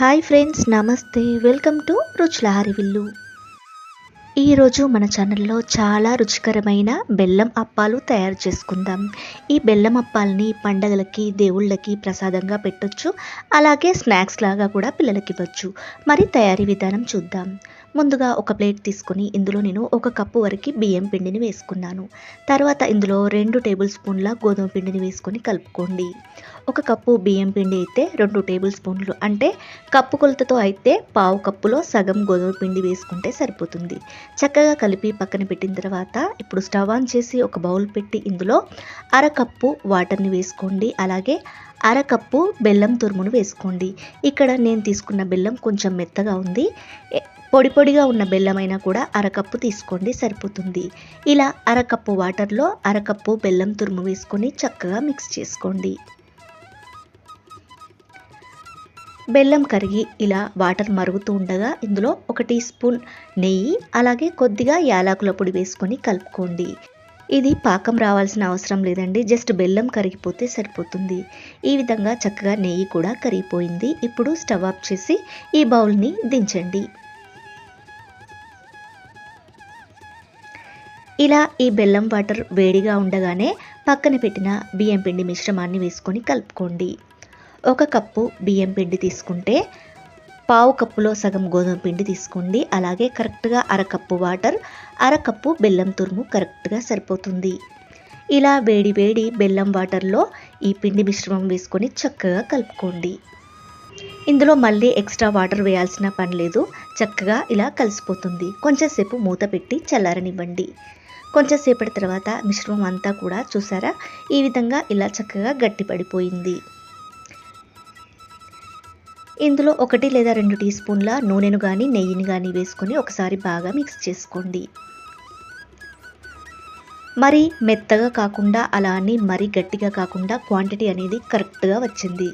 Hi friends నమస్తే. Welcome to రుచులహారి విల్లు ఈరోజు మన ఛానల్లో చాలా రుచికరమైన బెల్లం అప్పాలు తయారు చేసుకుందాం. ఈ బెల్లం అప్పాలని పండగలకి దేవుళ్ళకి ప్రసాదంగా పెట్టొచ్చు. అలాగే స్నాక్స్ లాగా కూడా పిల్లలకి ఇవ్వచ్చు. మరి తయారీ విధానం చూద్దాం. ముందుగా ఒక ప్లేట్ తీసుకొని ఇందులో నేను ఒక కప్పు వరకు బియ్యం పిండిని వేసుకున్నాను. తర్వాత ఇందులో రెండు టేబుల్ స్పూన్ల గోధుమ పిండిని వేసుకొని కలుపుకోండి. ఒక కప్పు బియ్యం పిండి అయితే రెండు టేబుల్ స్పూన్లు అంటే కప్పు కొలతతో అయితే పావు కప్పులో సగం గోధుమ పిండి వేసుకుంటే సరిపోతుంది. చక్కగా కలిపి పక్కన పెట్టిన తర్వాత ఇప్పుడు స్టవ్ ఆన్ చేసి ఒక బౌల్ పెట్టి ఇందులో అరకప్పు వాటర్ని వేసుకోండి. అలాగే అరకప్పు బెల్లం తురుమును వేసుకోండి. ఇక్కడ నేను తీసుకున్న బెల్లం కొంచెం మెత్తగా ఉంది. పొడి పొడిగా ఉన్న బెల్లమైనా కూడా అరకప్పు తీసుకోండి సరిపోతుంది. ఇలా అరకప్పు వాటర్లో అరకప్పు బెల్లం తురుము వేసుకొని చక్కగా మిక్స్ చేసుకోండి. బెల్లం కరిగి ఇలా వాటర్ మరుగుతూ ఉండగా ఇందులో ఒక టీ స్పూన్ నెయ్యి అలాగే కొద్దిగా యాలకుల పొడి వేసుకొని కలుపుకోండి. ఇది పాకం రావాల్సిన అవసరం లేదండి జస్ట్ బెల్లం కరిగిపోతే సరిపోతుంది. ఈ విధంగా చక్కగా నెయ్యి కూడా కరిగిపోయింది. ఇప్పుడు స్టవ్ ఆఫ్ చేసి ఈ బౌల్ని దించండి. ఇలా ఈ బెల్లం వాటర్ వేడిగా ఉండగానే పక్కన పెట్టిన బియ్యం పిండి మిశ్రమాన్ని వేసుకొని కలుపుకోండి. ఒక కప్పు బియ్యం పిండి తీసుకుంటే పావు కప్పులో సగం గోధుమ పిండి తీసుకోండి. అలాగే కరెక్ట్గా అరకప్పు వాటర్ అరకప్పు బెల్లం తురుము కరెక్ట్గా సరిపోతుంది. ఇలా వేడి వేడి బెల్లం వాటర్లో ఈ పిండి మిశ్రమం వేసుకొని చక్కగా కలుపుకోండి. ఇందులో మళ్ళీ ఎక్స్ట్రా వాటర్ వేయాల్సిన పని లేదు. చక్కగా ఇలా కలిసిపోతుంది. కొంచెంసేపు మూత పెట్టి చల్లారనివ్వండి. కొంచెంసేపటి తర్వాత మిశ్రమం అంతా కూడా చూసారా? ఈ విధంగా ఇలా చక్కగా గట్టిపడిపోయింది ఇందులో ఒకటి లేదా రెండు టీ స్పూన్ల నూనెను కానీ నెయ్యిని కానీ వేసుకొని ఒకసారి బాగా మిక్స్ చేసుకోండి. మరి మెత్తగా కాకుండా అలా అని మరీ గట్టిగా కాకుండా క్వాంటిటీ అనేది కరెక్ట్గా వచ్చింది.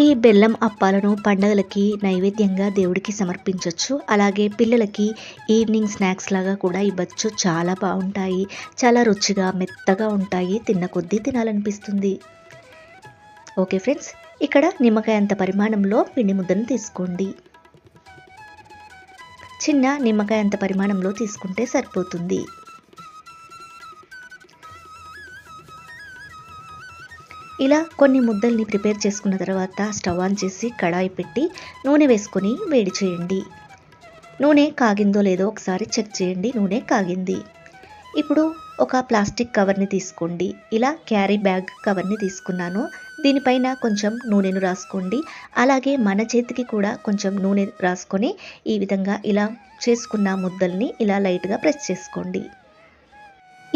ఈ బెల్లం అప్పాలను పండగలకి నైవేద్యంగా దేవుడికి సమర్పించవచ్చు అలాగే పిల్లలకి ఈవినింగ్ స్నాక్స్ లాగా కూడా ఇవ్వచ్చు. చాలా బాగుంటాయి. చాలా రుచిగా మెత్తగా ఉంటాయి. తిన్న కొద్దీ తినాలనిపిస్తుంది. ఓకే ఫ్రెండ్స్ ఇక్కడ నిమ్మకాయ అంత పరిమాణంలో పిండి ముద్దను తీసుకోండి. చిన్న నిమ్మకాయ అంత పరిమాణంలో తీసుకుంటే సరిపోతుంది. ఇలా కొన్ని ముద్దల్ని ప్రిపేర్ చేసుకున్న తర్వాత స్టవ్ ఆన్ చేసి కడాయి పెట్టి నూనె వేసుకొని వేడి చేయండి. నూనె కాగిందో లేదో ఒకసారి చెక్ చేయండి నూనె కాగింది. ఇప్పుడు ఒక ప్లాస్టిక్ కవర్ని తీసుకోండి. ఇలా క్యారీ బ్యాగ్ కవర్ని తీసుకున్నాను. దీనిపైన కొంచెం నూనెను రాసుకోండి. అలాగే మన చేతికి కూడా కొంచెం నూనె రాసుకొని ఈ విధంగా ఇలా చేసుకున్న ముద్దల్ని ఇలా లైట్గా ప్రెస్ చేసుకోండి.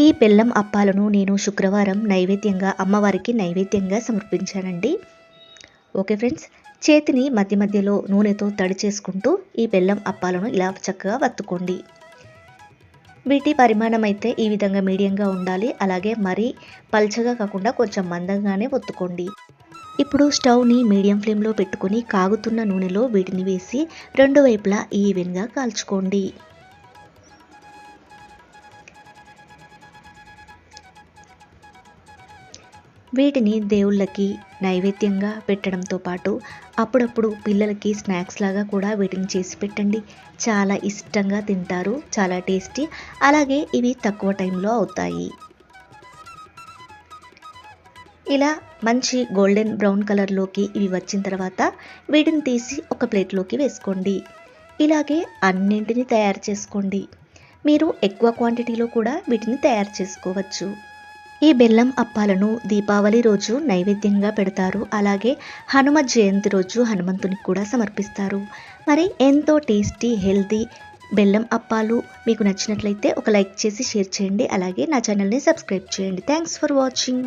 ఈ బెల్లం అప్పాలను నేను శుక్రవారం నైవేద్యంగా అమ్మవారికి నైవేద్యంగా సమర్పించానండి. ఓకే ఫ్రెండ్స్ చేతిని మధ్య మధ్యలో నూనెతో తడి చేసుకుంటూ ఈ బెల్లం అప్పాలను ఇలా చక్కగా వత్తుకోండి. వీటి పరిమాణం అయితే ఈ విధంగా మీడియంగా ఉండాలి. అలాగే మరీ పల్చగా కాకుండా కొంచెం మందంగానే ఒత్తుకోండి. ఇప్పుడు స్టవ్ని మీడియం ఫ్లేమ్లో పెట్టుకొని కాగుతున్న నూనెలో వీటిని వేసి రెండు వైపులా ఈవెన్గా కాల్చుకోండి. వీటిని దేవుళ్ళకి నైవేద్యంగా పెట్టడంతో పాటు అప్పుడప్పుడు పిల్లలకి స్నాక్స్ లాగా కూడా వీటిని చేసి పెట్టండి. చాలా ఇష్టంగా తింటారు. చాలా టేస్టీ. అలాగే ఇవి తక్కువ టైంలో అవుతాయి. ఇలా మంచి గోల్డెన్ బ్రౌన్ కలర్లోకి ఇవి వచ్చిన తర్వాత వీటిని తీసి ఒక ప్లేట్లోకి వేసుకోండి. ఇలాగే అన్నింటినీ తయారు చేసుకోండి. మీరు ఎక్కువ క్వాంటిటీలో కూడా వీటిని తయారు చేసుకోవచ్చు. ఈ బెల్లం అప్పాలను దీపావళి రోజు నైవేద్యంగా పెడతారు. అలాగే హనుమ జయంతి రోజు హనుమంతునికి కూడా సమర్పిస్తారు. మరి ఎంతో టేస్టీ హెల్తీ బెల్లం అప్పాలు మీకు నచ్చినట్లయితే ఒక లైక్ చేసి షేర్ చేయండి. అలాగే నా ఛానల్ని సబ్స్క్రైబ్ చేయండి. Thanks for watching.